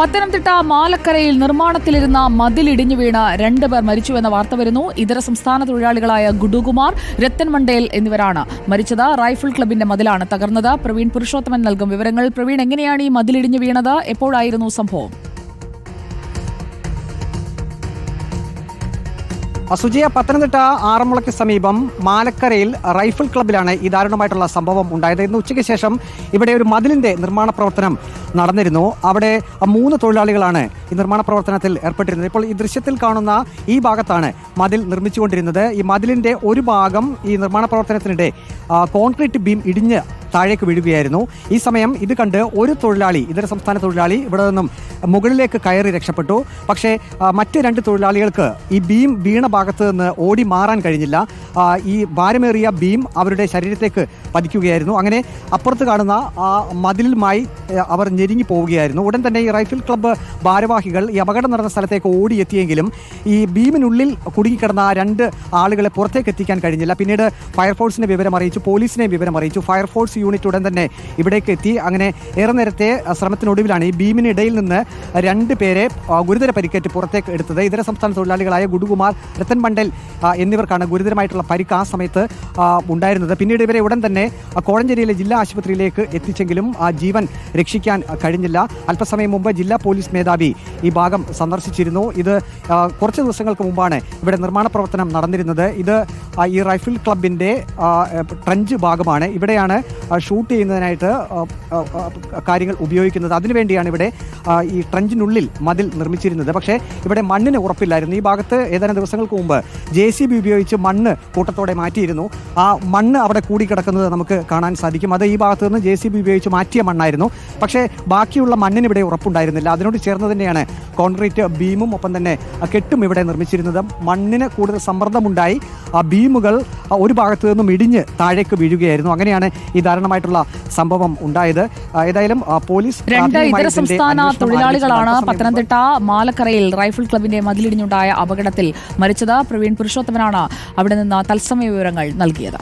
പത്തനംതിട്ട മാലക്കരയിൽ നിർമ്മാണത്തിലിരുന്ന മതിലിടിഞ്ഞു വീണ് രണ്ടുപേർ മരിച്ചുവെന്ന വാർത്ത വരുന്നു. ഇതര സംസ്ഥാന തൊഴിലാളികളായ ഗുഡുകുമാർ രത്തൻ മണ്ടേൽ എന്നിവരാണ് മരിച്ചത്. റൈഫിൾ ക്ലബിന്റെ മതിലാണ് തകർന്നത്. പ്രവീൺ പുരുഷോത്തമൻ നൽകും വിവരങ്ങൾ. പ്രവീൺ എങ്ങനെയാണ് ഈ മതിലിടിഞ്ഞു വീണത്? എപ്പോഴായിരുന്നു സംഭവം? സുജയ പത്തനംതിട്ട ആറന്മുളയ്ക്ക് സമീപം മാലക്കരയിൽ റൈഫിൾ ക്ലബിലാണ് ഈ ദാരുണമായിട്ടുള്ള സംഭവം ഉണ്ടായത്. ഇന്ന് ഉച്ചയ്ക്ക് ശേഷം ഇവിടെ ഒരു മതിലിന്റെ നിർമ്മാണ പ്രവർത്തനം നടന്നിരുന്നു. അവിടെ മൂന്ന് തൊഴിലാളികളാണ് ഈ നിർമ്മാണ പ്രവർത്തനത്തിൽ ഏർപ്പെട്ടിരുന്നത്. ഇപ്പോൾ ഈ ദൃശ്യത്തിൽ കാണുന്ന ഈ ഭാഗത്താണ് മതിൽ നിർമ്മിച്ചുകൊണ്ടിരുന്നത്. ഈ മതിലിന്റെ ഒരു ഭാഗം ഈ നിർമ്മാണ പ്രവർത്തനത്തിനിടെ കോൺക്രീറ്റ് ബീം ഇടിഞ്ഞ് താഴേക്ക് വീഴുകയായിരുന്നു. ഈ സമയം ഇത് കണ്ട് ഒരു തൊഴിലാളി ഇതര സംസ്ഥാന തൊഴിലാളി ഇവിടെ നിന്നും മുകളിലേക്ക് കയറി രക്ഷപ്പെട്ടു. പക്ഷേ മറ്റ് രണ്ട് തൊഴിലാളികൾക്ക് ഈ ബീം വീണ ഭാഗത്ത് നിന്ന് ഓടി മാറാൻ കഴിഞ്ഞില്ല. ഈ ഭാരമേറിയ ബീം അവരുടെ ശരീരത്തേക്ക് പതിക്കുകയായിരുന്നു. അങ്ങനെ അപ്പുറത്ത് കാണുന്ന ആ മതിലുമായി അവർ ഞെരുങ്ങി പോവുകയായിരുന്നു. ഉടൻ തന്നെ ഈ റൈഫിൾ ക്ലബ്ബ് ഭാരവാഹികൾ ഈ അപകടം നടന്ന സ്ഥലത്തേക്ക് ഓടിയെത്തിയെങ്കിലും ഈ ബീമിനുള്ളിൽ കുടുങ്ങിക്കിടന്ന രണ്ട് ആളുകളെ പുറത്തേക്ക് എത്തിക്കാൻ കഴിഞ്ഞില്ല. പിന്നീട് ഫയർഫോഴ്സിനെ വിവരം അറിയിച്ചു പോലീസിനെ വിവരം അറിയിച്ചു. ഫയർഫോഴ്സ് യൂണിറ്റ് ഉടൻ തന്നെ ഇവിടേക്ക് എത്തി. അങ്ങനെ ഏറെ നേരത്തെ ശ്രമത്തിനൊടുവിലാണ് ഈ ബീമിനിടയിൽ നിന്ന് രണ്ട് പേരെ ഗുരുതര പരിക്കേറ്റ് പുറത്തേക്ക് എടുത്തത്. ഇതര സംസ്ഥാന തൊഴിലാളികളായ ഗുഡുകുമാർ രത്തൻ മണ്ഡൽ ആ, എന്നിവർക്കാണ് ഗുരുതരമായിട്ടുള്ള പരിക്ക് ആ സമയത്ത് ഉണ്ടായിരുന്നത്. പിന്നീട് ഇവരെ ഉടൻ തന്നെ കോഴഞ്ചേരിയിലെ ജില്ലാ ആശുപത്രിയിലേക്ക് എത്തിച്ചെങ്കിലും ആ ജീവൻ രക്ഷിക്കാൻ കഴിഞ്ഞില്ല. അല്പസമയം മുമ്പ് ജില്ലാ പോലീസ് മേധാവി ഈ ഭാഗം സന്ദർശിച്ചിരുന്നു. ഇത് കുറച്ച് ദിവസങ്ങൾക്ക് മുമ്പാണ് ഇവിടെ നിർമ്മാണ പ്രവർത്തനം നടന്നിരുന്നത്. ഇത് ഈ റൈഫിൾ ക്ലബിന്റെ ട്രഞ്ച് ഭാഗമാണ്. ഇവിടെയാണ് ഷൂട്ട് ചെയ്യുന്നതിനായിട്ട് കാര്യങ്ങൾ ഉപയോഗിക്കുന്നത്. അതിനുവേണ്ടിയാണ് ഇവിടെ ഈ ട്രഞ്ചിനുള്ളിൽ മതിൽ നിർമ്മിച്ചിരുന്നത്. പക്ഷേ ഇവിടെ മണ്ണിന് ഉറപ്പില്ലായിരുന്നു. ഈ ഭാഗത്ത് ഏതാനും ദിവസങ്ങൾക്ക് മുമ്പ് ജെ സി ബി ഉപയോഗിച്ച് മണ്ണ് കൂട്ടത്തോടെ മാറ്റിയിരുന്നു. ആ മണ്ണ് അവിടെ കൂടിക്കിടക്കുന്നത് നമുക്ക് കാണാൻ സാധിക്കും. അത് ഈ ഭാഗത്ത് നിന്ന് ജെ സി ബി ഉപയോഗിച്ച് മാറ്റിയ മണ്ണായിരുന്നു. പക്ഷേ ബാക്കിയുള്ള മണ്ണിന് ഇവിടെ ഉറപ്പുണ്ടായിരുന്നില്ല. അതിനോട് ചേർന്ന് തന്നെയാണ് കോൺക്രീറ്റ് ബീമും ഒപ്പം തന്നെ കെട്ടും ഇവിടെ നിർമ്മിച്ചിരുന്നത്. മണ്ണിന് കൂടുതൽ സമ്മർദ്ദമുണ്ടായി. ആ ബീമുകൾ ഒരു ഭാഗത്തു നിന്നും ഇടിഞ്ഞ് താഴേക്ക് വീഴുകയായിരുന്നു. അങ്ങനെയാണ് ഈ ദാരുണമായിട്ടുള്ള സംഭവം ഉണ്ടായത്. ഏതായാലും പോലീസ് രണ്ട് ഇതര സംസ്ഥാന തൊഴിലാളികളാണ് പത്തനംതിട്ട മാലക്കരയിൽ റൈഫിൾ ക്ലബിന്റെ മതിലിടിഞ്ഞുണ്ടായ അപകടത്തിൽ മരിച്ചത് പ്രവീൺ പുരുഷോത്തമനാണ് അവിടെ നിന്ന് തത്സമയ വിവരങ്ങൾ നൽകിയത്